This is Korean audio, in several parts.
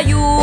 tayo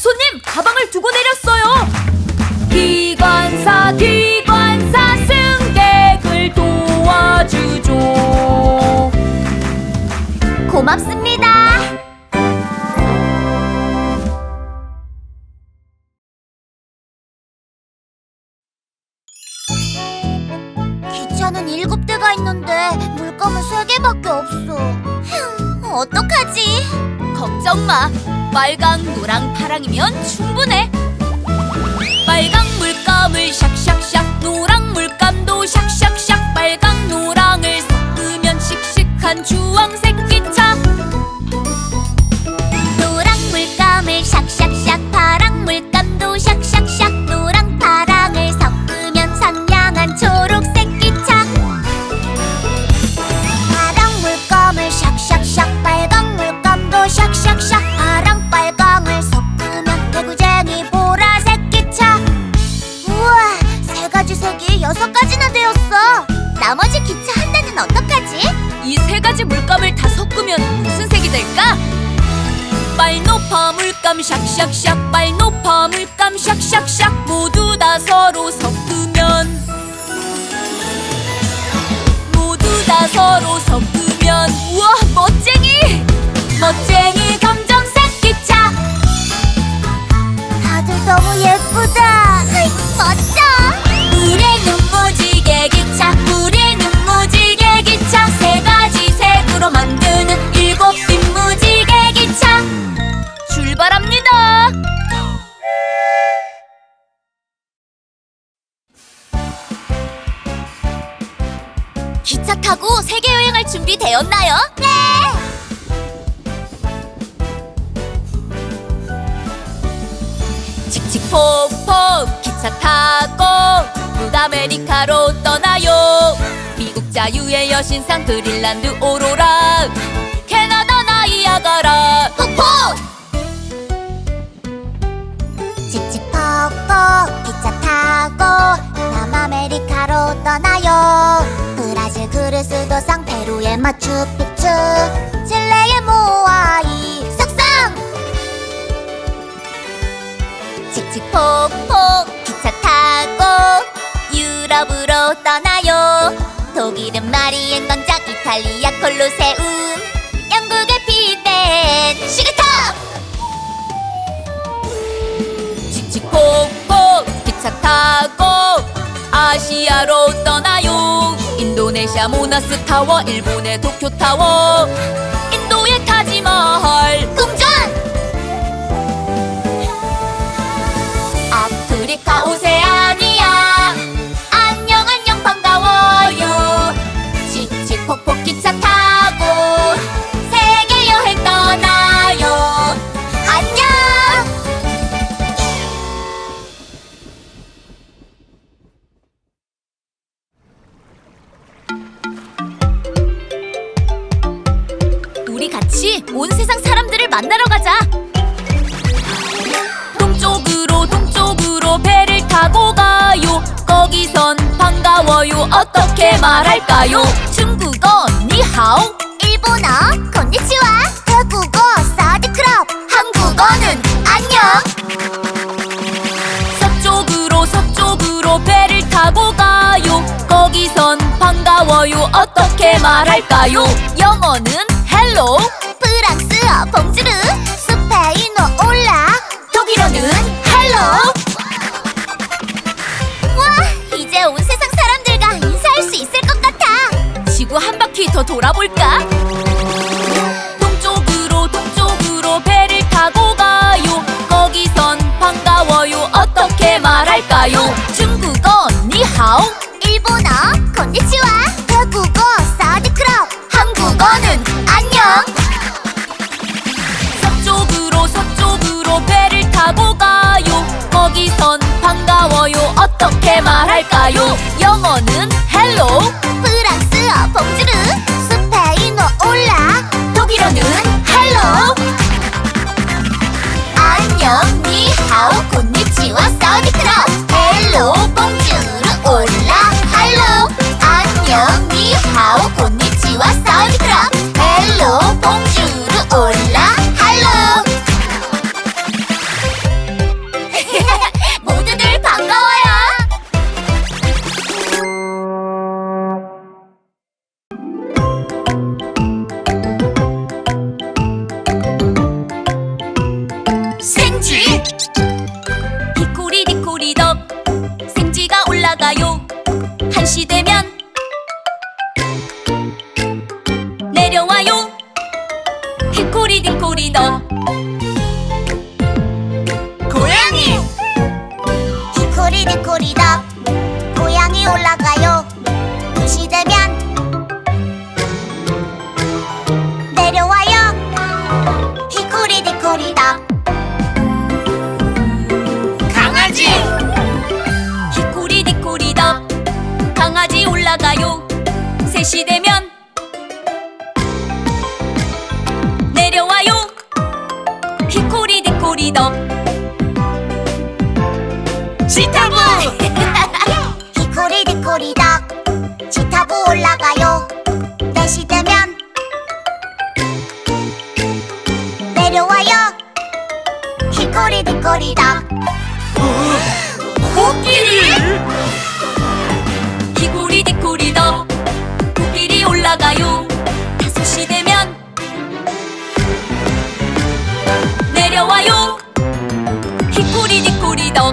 손님 가방을 두고 내렸어요. 기관사 기관사 승객을 도와주죠. 고맙습니다. 기차는 일곱 대가 있는데 물건은 세 개밖에 없어. 휴. 어떡하지? 걱정 마. 빨강, 노랑, 파랑이면 충분해. 빨강 물감을 샥샥샥, 노랑 물감도 샥샥샥, 빨강, 노랑을 섞으면 씩씩한 주황색 여섯 가지나 되었어 나머지 기차 한 대는 어떡하지? 이 세 가지 물감을 다 섞으면 무슨 색이 될까? 빨노파 물감 샥샥샥, 빨노파 물감 샥샥샥, 모두 다 서로 섞으면 모두 다 서로 섞으면 우와 멋쟁이! 멋쟁이 기차 타고 세계 여행할 준비 되었나요? 네. 칙칙폭폭 기차 타고 북아메리카로 떠나요 미국 자유의 여신상 그린란드 오로라 캐나다 나이아가라 폭폭. 칙칙폭폭 기차 타고 남아메리카로 떠나요. 브라질 그르스도 상 페루의 마추픽추 칠레의 모아이 석상. 칙칙폭폭 기차 타고 유럽으로 떠나요. 독일은 마리엔 광장, 이탈리아 콜로세움, 영국의 빅벤 시계탑. 칙칙폭폭 기차 타고 아시아로 떠나요 인도네시아 모나스 타워 일본의 도쿄 타워. 인도의 타지마할. 궁전. 아프리카 오세아니아 우리 온 세상 사람들을 만나러 가자. 동쪽으로 동쪽으로 배를 타고 가요. 거기선 반가워요. 어떻게 말할까요? 중국어 니하오, 일본어 konnichiwa. 태국어 사디크럽. 한국어는 안녕. 서쪽으로 서쪽으로 배를 타고 가요. 거기선 반가워요. 어떻게 말할까요? 영어는 헬 더 돌아볼까? 동쪽으로 동쪽으로 배를 타고 가요 거기선 반가워요 어떻게 말할까요? 중국어 니하오 일본어 konnichiwa. 태국어 사디크럽. 한국어는 안녕. 서쪽으로 서쪽으로 배를 타고 가요 거기선 반가워요 어떻게 말할까요? 영어는 헬로 프랑스어 봉주르. 스페인어 올라. 독일어는 헬로 올라가요. 셋이 되면 내려와요. 히코리 디코리 더. 지타부! 히코리 디코리 더. 지타부 올라가요. 넷이 되면 내려와요. 히코리 디코리 덕 코끼리! đầu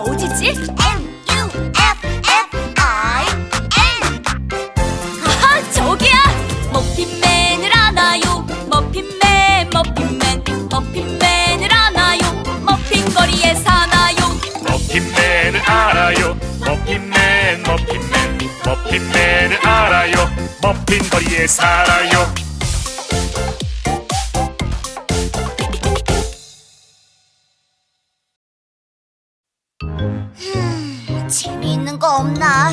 어디지? M U F F I N. 아하 저기야. 머핀맨을 안아요. 머핀맨 머핀맨 머핀맨을 안아요. 머핀거리에 사나요. 머핀맨을 알아요. 머핀맨 머핀맨 머핀맨을 알아요. 머핀거리에 살아요. 재미있는 거 없나?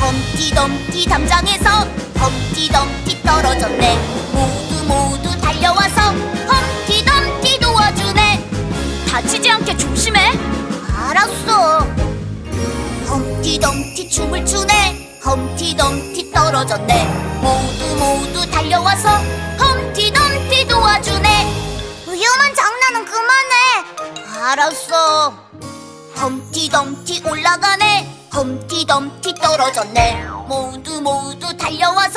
덤티덤티 담장에서 덤티덤티 떨어졌네. 모두 모두 달려와서 덤티덤티 도와주네. 다치지 않게 조심해. 알았어. 덤티덤티 춤을 추네. 덤티덤티 떨어졌네. 알았어. 험티덤티 올라가네. 험티덤티 떨어졌네. 모두 모두 달려와서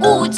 у